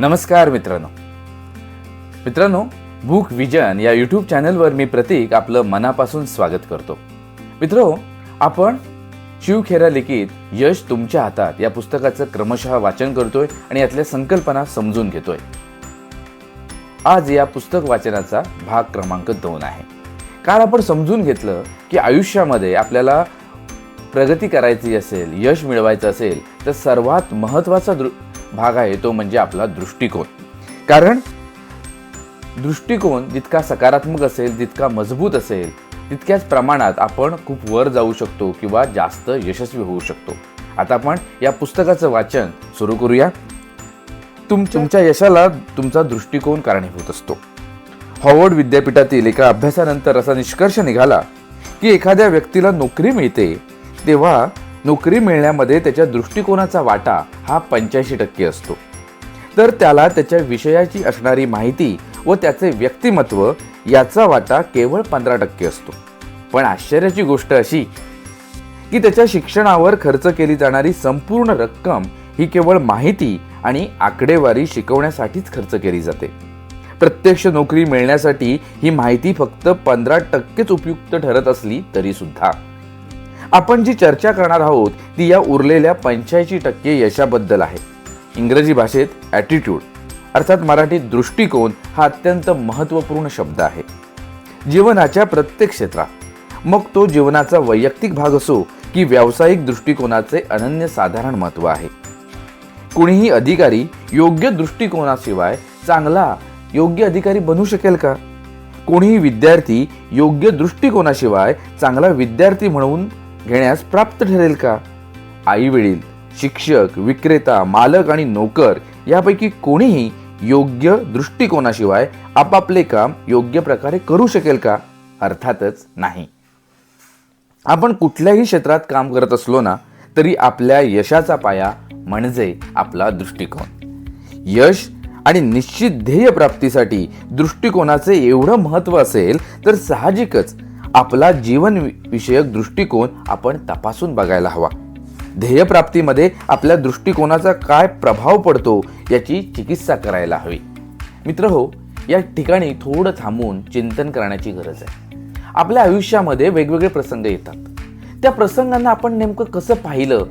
नमस्कार मित्रांनो. मित्रांनो बुक विजन या यूट्यूब चॅनलवर मी प्रतीक आपलं मनापासून स्वागत करतो. मित्रो आपण शिवखेरा लिखित यश तुमच्या हातात या पुस्तकाचं क्रमशः वाचन करतोय आणि यातल्या संकल्पना समजून घेतोय. आज या पुस्तक वाचनाचा भाग क्रमांक दोन आहे. काल आपण समजून घेतलं की आयुष्यामध्ये आपल्याला प्रगती करायची असेल यश मिळवायचं असेल तर सर्वात महत्त्वाचा दृ भाग आहे तो म्हणजे आपला दृष्टिकोन. कारण दृष्टिकोन जितका सकारात्मक असेल जितका मजबूत असेल तितक्याच प्रमाणात आपण खूप वर जाऊ शकतो किंवा जास्त यशस्वी होऊ शकतो. आता आपण या पुस्तकाचं वाचन सुरू करूया. तुम तुमच्या यशाला तुमचा दृष्टिकोन कारणीभूत असतो. हॉवर्ड विद्यापीठातील एका अभ्यासानंतर असा निष्कर्ष निघाला की एखाद्या व्यक्तीला नोकरी मिळते तेव्हा नोकरी मिळण्यामध्ये त्याच्या दृष्टिकोनाचा वाटा हा पंच्याऐंशी टक्के असतो. तर त्याला त्याच्या विषयाची असणारी माहिती व त्याचे व्यक्तिमत्व याचा वाटा केवळ पंधरा टक्के असतो. पण आश्चर्याची गोष्ट अशी की त्याच्या शिक्षणावर खर्च केली जाणारी संपूर्ण रक्कम ही केवळ माहिती आणि आकडेवारी शिकवण्यासाठीच खर्च केली जाते. प्रत्यक्ष नोकरी मिळण्यासाठी ही माहिती फक्त पंधरा टक्केच उपयुक्त ठरत असली तरीसुद्धा. आपण जी चर्चा करणार आहोत ती या उरलेल्या पंच्याऐंशी टक्के यशाबद्दल आहे. इंग्रजी भाषेत ॲटिट्यूड अर्थात मराठीत दृष्टिकोन हा अत्यंत महत्त्वपूर्ण शब्द आहे. जीवनाच्या प्रत्येक क्षेत्रात मग तो जीवनाचा वैयक्तिक भाग असो की व्यावसायिक दृष्टिकोनाचे अनन्यसाधारण महत्त्व आहे. कुणीही अधिकारी योग्य दृष्टिकोनाशिवाय चांगला योग्य अधिकारी बनू शकेल का? कोणीही विद्यार्थी योग्य दृष्टिकोनाशिवाय चांगला विद्यार्थी म्हणून घेण्यास प्राप्त ठरेल का? आई वडील शिक्षक विक्रेता मालक आणि नोकर यापैकी कोणीही योग्य दृष्टिकोनाशिवाय आपापले काम योग्य प्रकारे करू शकेल का? अर्थातच नाही. आपण कुठल्याही क्षेत्रात काम करत असलो ना तरी आपल्या यशाचा पाया म्हणजे आपला दृष्टिकोन. यश आणि निश्चित ध्येय प्राप्तीसाठी दृष्टिकोनाचे एवढं महत्त्व असेल तर साहजिकच आपला जीवन विषयक दृष्टिकोन आपण तपासून बघायला हवा. ध्येयप्राप्तीमध्ये आपल्या दृष्टिकोनाचा काय प्रभाव पडतो याची चिकित्सा करायला हवी. मित्र हो या ठिकाणी थोडं थांबून चिंतन करण्याची गरज आहे. आपल्या आयुष्यामध्ये वेगवेगळे प्रसंग येतात. त्या प्रसंगांना आपण नेमकं कसं पाहिलं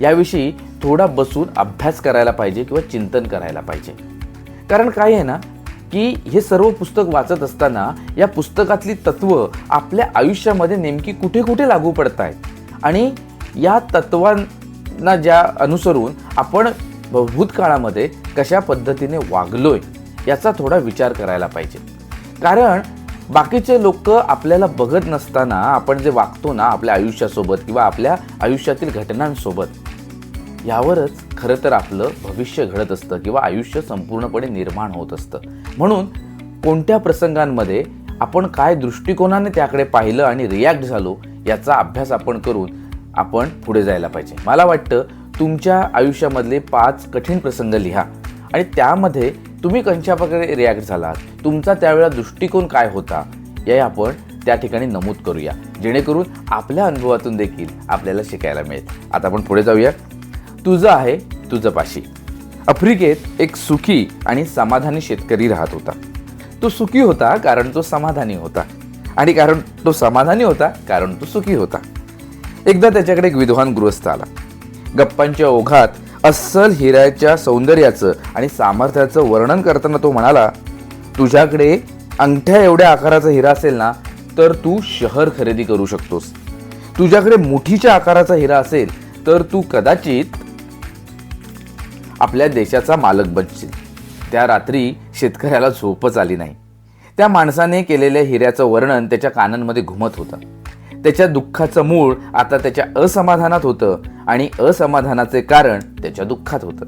याविषयी थोडा बसून अभ्यास करायला पाहिजे किंवा चिंतन करायला पाहिजे. कारण काय आहे ना की हे सर्व पुस्तक वाचत असताना या पुस्तकातली तत्व आपल्या आयुष्यामध्ये नेमकी कुठे कुठे लागू पडत आहेत आणि या तत्वांना ज्या अनुसरून आपण भूतकाळामध्ये कशा पद्धतीने वागलोय याचा थोडा विचार करायला पाहिजे. कारण बाकीचे लोक आपल्याला बघत नसताना आपण जे वागतो ना आपल्या आयुष्यासोबत किंवा आपल्या आयुष्यातील घटनांसोबत यावरच खरं तर आपलं भविष्य घडत असतं किंवा आयुष्य संपूर्णपणे निर्माण होत असतं. म्हणून कोणत्या प्रसंगांमध्ये आपण काय दृष्टिकोनाने त्याकडे पाहिलं आणि रिॲक्ट झालो याचा अभ्यास आपण करून आपण पुढे जायला पाहिजे. मला वाटतं तुमच्या आयुष्यामधले पाच कठीण प्रसंग लिहा आणि त्यामध्ये तुम्ही कशा प्रकारे रिॲक्ट झालात तुमचा त्यावेळेला दृष्टिकोन काय होता हे आपण त्या ठिकाणी नमूद करूया. जेणेकरून आपल्या अनुभवातून देखील आपल्याला शिकायला मिळेल. आता आपण पुढे जाऊया तुझं आहे तुझं पाशी. आफ्रिकेत एक सुखी आणि समाधानी शेतकरी राहत होता. तो सुखी होता कारण तो समाधानी होता आणि कारण तो समाधानी होता कारण तो सुखी होता. एकदा त्याच्याकडे एक विद्वान गृहस्थ आला. गप्पांच्या ओघात अस्सल हिऱ्याच्या सौंदर्याचं आणि सामर्थ्याचं वर्णन करताना तो म्हणाला तुझ्याकडे अंगठ्या एवढ्या आकाराचा हिरा असेल ना तर तू शहर खरेदी करू शकतोस. तुझ्याकडे मुठीच्या आकाराचा हिरा असेल तर तू कदाचित आपल्या देशाचा मालक बनशील. त्या रात्री शेतकऱ्याला झोपच आली नाही. त्या माणसाने केलेल्या हिऱ्याचं वर्णन त्याच्या कानांमध्ये घुमत होतं. त्याच्या दुःखाचं मूळ आता त्याच्या असमाधानात होतं आणि असमाधानाचे कारण त्याच्या दुःखात होतं.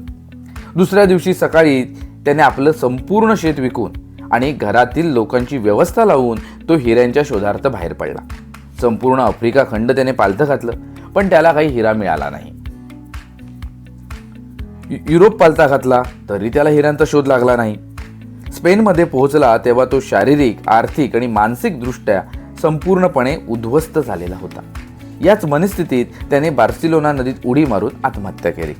दुसऱ्या दिवशी सकाळी त्याने आपलं संपूर्ण शेत विकून आणि घरातील लोकांची व्यवस्था लावून तो हिऱ्यांच्या शोधार्थ बाहेर पडला. संपूर्ण आफ्रिका खंड त्याने पालथं घातलं पण त्याला काही हिरा मिळाला नाही. युरोप पालता घातला तरी त्याला हिऱ्यांचा शोध लागला नाही. स्पेनमध्ये पोहोचला तेव्हा तो शारीरिक आर्थिक आणि मानसिकदृष्ट्या संपूर्णपणे उद्ध्वस्त झालेला होता. याच मनस्थितीत त्याने बार्सिलोना नदीत उडी मारून आत्महत्या केली.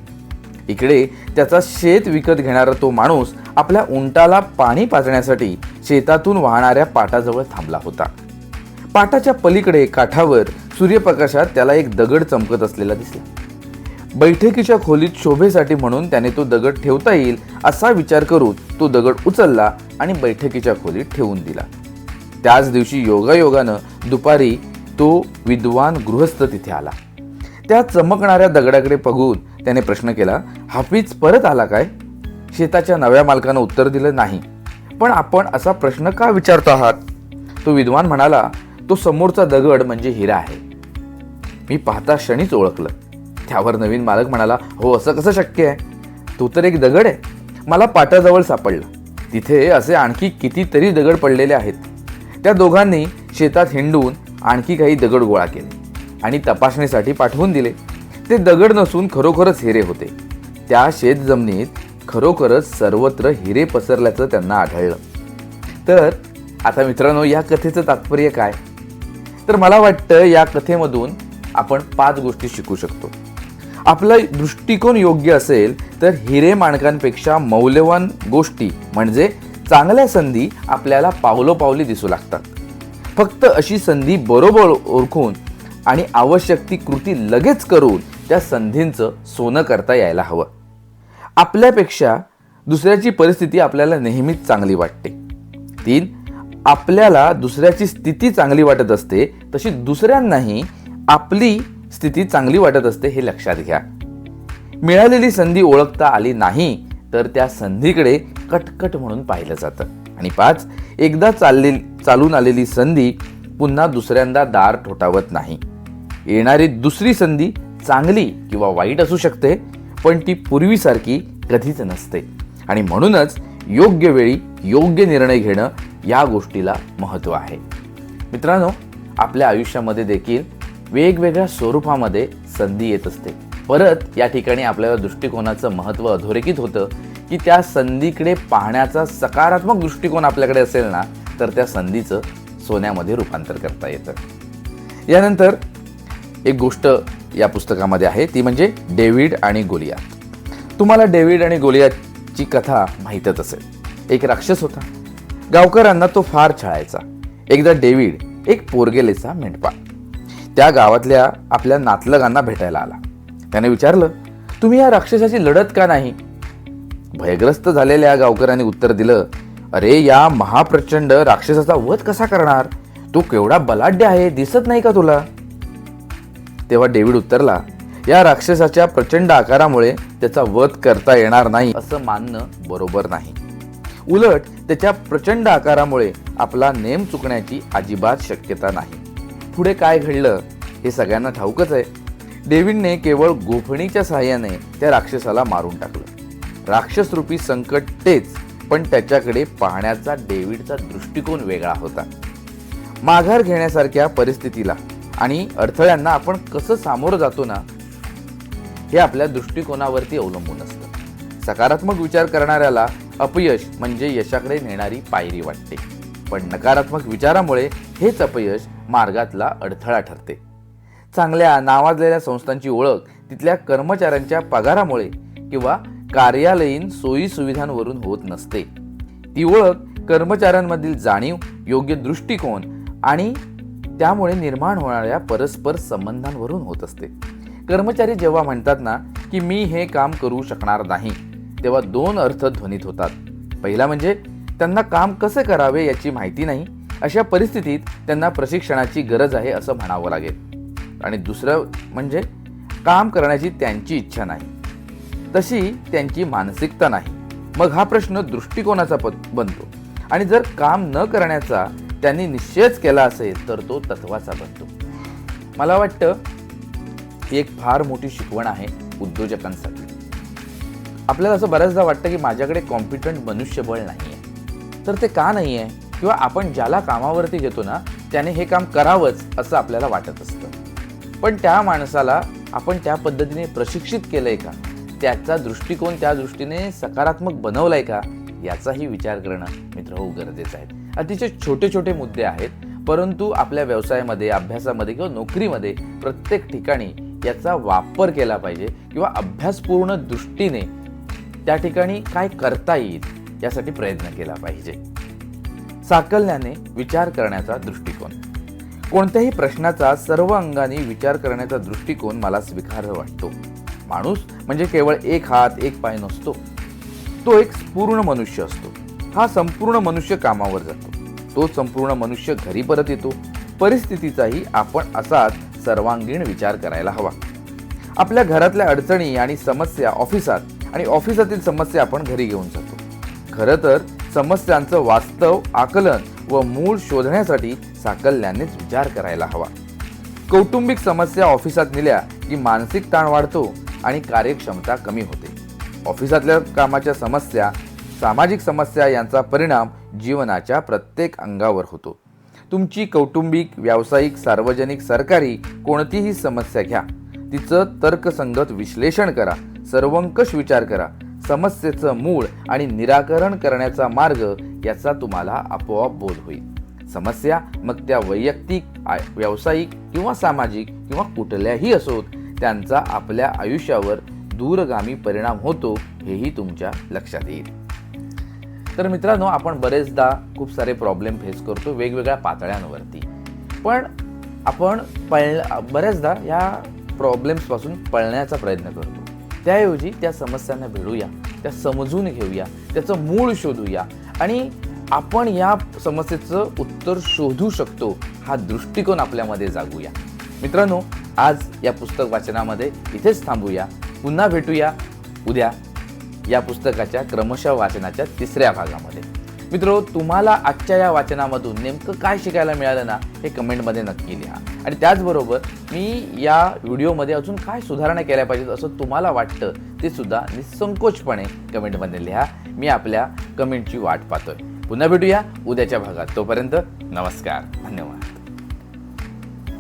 इकडे त्याचा शेत विकत घेणारा तो माणूस आपल्या उंटाला पाणी पाजण्यासाठी शेतातून वाहणाऱ्या पाटाजवळ थांबला होता. पाटाच्या पलीकडे काठावर सूर्यप्रकाशात त्याला एक दगड चमकत असलेला दिसला. बैठकीच्या खोलीत शोभेसाठी म्हणून त्याने तो दगड ठेवता येईल असा विचार करून तो दगड उचलला आणि बैठकीच्या खोलीत ठेवून दिला. त्याच दिवशी योगायोगानं दुपारी तो विद्वान गृहस्थ तिथे आला. त्या चमकणाऱ्या दगडाकडे बघून त्याने प्रश्न केला हाफीज परत आला काय? शेताच्या नव्या मालकानं उत्तर दिलं नाही. पण आपण असा प्रश्न का विचारतो आहात? तो विद्वान म्हणाला तो समोरचा दगड म्हणजे हिरा आहे. मी पाहता क्षणीच ओळखलं. त्यावर नवीन मालक म्हणाला हो असं कसं शक्य आहे? तो तर एक दगड आहे. मला पाटाजवळ सापडला. तिथे असे आणखी कितीतरी दगड पडलेले आहेत. त्या दोघांनी शेतात हिंडून आणखी काही दगड गोळा केले आणि तपासणीसाठी पाठवून दिले. ते दगड नसून खरोखरच हिरे होते. त्या शेत जमिनीत खरोखरच सर्वत्र हिरे पसरल्याचं त्यांना आढळलं. तर आता मित्रांनो या कथेचं तात्पर्य काय? तर मला वाटतं या कथेमधून आपण पाच गोष्टी शिकू शकतो. आपला दृष्टिकोन योग्य असेल तर हिरे माणकांपेक्षा मौल्यवान गोष्टी म्हणजे चांगल्या संधी आपल्याला पावलोपावली दिसू लागतात. फक्त अशी संधी बरोबर ओळखून आणि आवश्यक ती कृती लगेच करून त्या संधींचं सोनं करता यायला हवं. आपल्यापेक्षा दुसऱ्याची परिस्थिती आपल्याला नेहमीच चांगली वाटते. तीन आपल्याला दुसऱ्याची स्थिती चांगली वाटत असते तशी दुसऱ्यांनाही आपली स्थिती चांगली वाटत असते हे लक्षात घ्या. मिळालेली संधी ओळखता आली नाही तर त्या संधीकडे कटकट म्हणून पाहिलं जातं. आणि पाच एकदा चालले चालून आलेली संधी पुन्हा दुसऱ्यांदा दार ठोठावत नाही. येणारी दुसरी संधी चांगली किंवा वाईट असू शकते पण ती पूर्वीसारखी कधीच नसते. आणि म्हणूनच योग्य वेळी योग्य निर्णय घेणं या गोष्टीला महत्त्व आहे. मित्रांनो आपल्या आयुष्यामध्ये देखील वेगवेगळ्या स्वरूपामध्ये संधी येत असते. परत या ठिकाणी आपल्याला दृष्टिकोनाचं महत्त्व अधोरेखित होतं की त्या संधीकडे पाहण्याचा सकारात्मक दृष्टिकोन आपल्याकडे असेल ना तर त्या संधीचं सोन्यामध्ये रूपांतर करता येतं. यानंतर एक गोष्ट या पुस्तकामध्ये आहे ती म्हणजे डेव्हिड आणि गोलियात. तुम्हाला डेव्हिड आणि गोलियाची कथा माहीतच असेल. एक राक्षस होता. गावकऱ्यांना तो फार छळायचा. एकदा डेव्हिड एक पोरगेलेचा मेंढपाळ. त्या गावातल्या आपल्या नातलगांना भेटायला आला. त्याने विचारलं तुम्ही या राक्षसाची लढत का नाही? भयग्रस्त झालेल्या गावकऱ्यांनी उत्तर दिलं अरे या महाप्रचंड राक्षसाचा वध कसा करणार? तो केवढा बलाढ्य आहे दिसत नाही का तुला? तेव्हा डेव्हिड उत्तरला या राक्षसाच्या प्रचंड आकारामुळे त्याचा वध करता येणार नाही असं मानणं बरोबर नाही. उलट त्याच्या प्रचंड आकारामुळे आपला नेम चुकण्याची अजिबात शक्यता नाही. पुढे काय घडलं हे सगळ्यांना ठाऊकच आहे. डेव्हिडने केवळ गोफणीच्या सहाय्याने त्या राक्षसाला मारून टाकलं. राक्षसरूपी संकट तेच पण त्याच्याकडे पाहण्याचा डेव्हिडचा दृष्टिकोन वेगळा होता. माघार घेण्यासारख्या परिस्थितीला आणि अडथळ्यांना आपण कसं सामोरं जातो ना हे आपल्या दृष्टिकोनावरती अवलंबून असतं. सकारात्मक विचार करणाऱ्याला अपयश म्हणजे यशाकडे नेणारी पायरी वाटते. पण नकारात्मक विचारामुळे हेच अपयश मार्गातला अडथळा ठरते. चांगल्या नावाजलेल्या संस्थांची ओळख तिथल्या कर्मचाऱ्यांच्या पगारामुळे किंवा कार्यालयीन सोयी सुविधांवरून होत नसते. ती ओळख कर्मचाऱ्यांमधील जाणीव योग्य दृष्टिकोन आणि त्यामुळे निर्माण होणाऱ्या परस्पर संबंधांवरून होत असते. कर्मचारी जेव्हा म्हणतात ना की मी हे काम करू शकणार नाही तेव्हा दोन अर्थ ध्वनित होतात. पहिला म्हणजे त्यांना काम कसे करावे याची माहिती नाही अशा परिस्थितीत त्यांना प्रशिक्षणाची गरज आहे असं म्हणावं लागेल. आणि दुसरं म्हणजे काम करण्याची त्यांची इच्छा नाही. तशी त्यांची मानसिकता नाही. मग हा प्रश्न दृष्टिकोनाचा बनतो. आणि जर काम न करण्याचा त्यांनी निश्चयच केला असेल तर तो तत्वाचा बनतो. मला वाटतं ही एक फार मोठी शिकवण आहे उद्योजकांसाठी. आपल्याला असं बऱ्याचदा वाटतं की माझ्याकडे कॉम्पिटंट मनुष्यबळ नाही आहे तर ते का नाही आहे किंवा आपण ज्याला कामावरती घेतो ना त्याने हे काम करावंच असं आपल्याला वाटत असतं. पण त्या माणसाला आपण त्या पद्धतीने प्रशिक्षित केलंय का? त्याचा दृष्टिकोन त्या दृष्टीने सकारात्मक बनवलाय का? याचाही विचार करणं मित्र हो गरजेचं आहे. अतिशय छोटे छोटे मुद्दे आहेत परंतु आपल्या व्यवसायामध्ये अभ्यासामध्ये किंवा नोकरीमध्ये प्रत्येक ठिकाणी याचा वापर केला पाहिजे किंवा अभ्यासपूर्ण दृष्टीने त्या ठिकाणी काय करता येईल यासाठी प्रयत्न केला पाहिजे. साकल्याने विचार करण्याचा दृष्टिकोन. कोणत्याही प्रश्नाचा सर्व अंगाने विचार करण्याचा दृष्टिकोन मला स्वीकार्य वाटतो. माणूस म्हणजे केवळ एक हात एक पाय नसतो. तो एक पूर्ण मनुष्य असतो. हा संपूर्ण मनुष्य कामावर जातो. तो संपूर्ण मनुष्य घरी परत येतो. परिस्थितीचाही आपण असाच सर्वांगीण विचार करायला हवा. आपल्या घरातल्या अडचणी आणि समस्या ऑफिसात आणि ऑफिसातील समस्या आपण घरी घेऊन जातो. खरं तर समस्यांचं वास्तव आकलन व मूळ शोधण्यासाठी साकल्यानेच विचार करायला हवा. कौटुंबिक समस्या ऑफिसात नेल्या की मानसिक ताण वाढतो आणि कार्यक्षमता कमी होते. ऑफिसातल्या कामाच्या समस्या सामाजिक समस्या यांचा परिणाम जीवनाच्या प्रत्येक अंगावर होतो. तुमची कौटुंबिक व्यावसायिक सार्वजनिक सरकारी कोणतीही समस्या घ्या. तिचं तर्कसंगत विश्लेषण करा. सर्वंकष विचार करा. समस्येचं मूळ आणि निराकरण करण्याचा मार्ग याचा तुम्हाला आपोआप बोध होईल. समस्या मग त्या वैयक्तिक आय- व्यावसायिक किंवा सामाजिक किंवा कुठल्याही असोत त्यांचा आपल्या आयुष्यावर दूरगामी परिणाम होतो हेही तुमच्या लक्षात येईल. तर मित्रांनो आपण बरेचदा खूप सारे प्रॉब्लेम फेस करतो वेगवेगळ्या पातळ्यांवरती. पण आपण पळ बऱ्याचदा या प्रॉब्लेम्सपासून पळण्याचा प्रयत्न करतो. त्याऐवजी त्या समस्यांना भिडूया त्या समजून घेऊया त्याचं मूळ शोधूया. आणि आपण या समस्येचं उत्तर शोधू शकतो हा दृष्टिकोन आपल्यामध्ये जागूया. मित्रांनो आज या पुस्तक वाचनामध्ये इथेच थांबूया. पुन्हा भेटूया उद्या या पुस्तकाच्या क्रमशः वाचनाच्या तिसऱ्या भागामध्ये. मित्रो तुम्हाला आजच्या या वाचनामधून नेमकं काय शिकायला मिळालं ना हे कमेंटमध्ये नक्की लिहा. आणि त्याचबरोबर मी या व्हिडिओमध्ये अजून काय सुधारणा केल्या पाहिजेत असं तुम्हाला वाटतं ते सुद्धा निसंकोचपणे कमेंटमध्ये लिहा. मी आपल्या कमेंटची वाट पाहतोय. पुन्हा भेटूया उद्याच्या भागात. तोपर्यंत नमस्कार. धन्यवाद.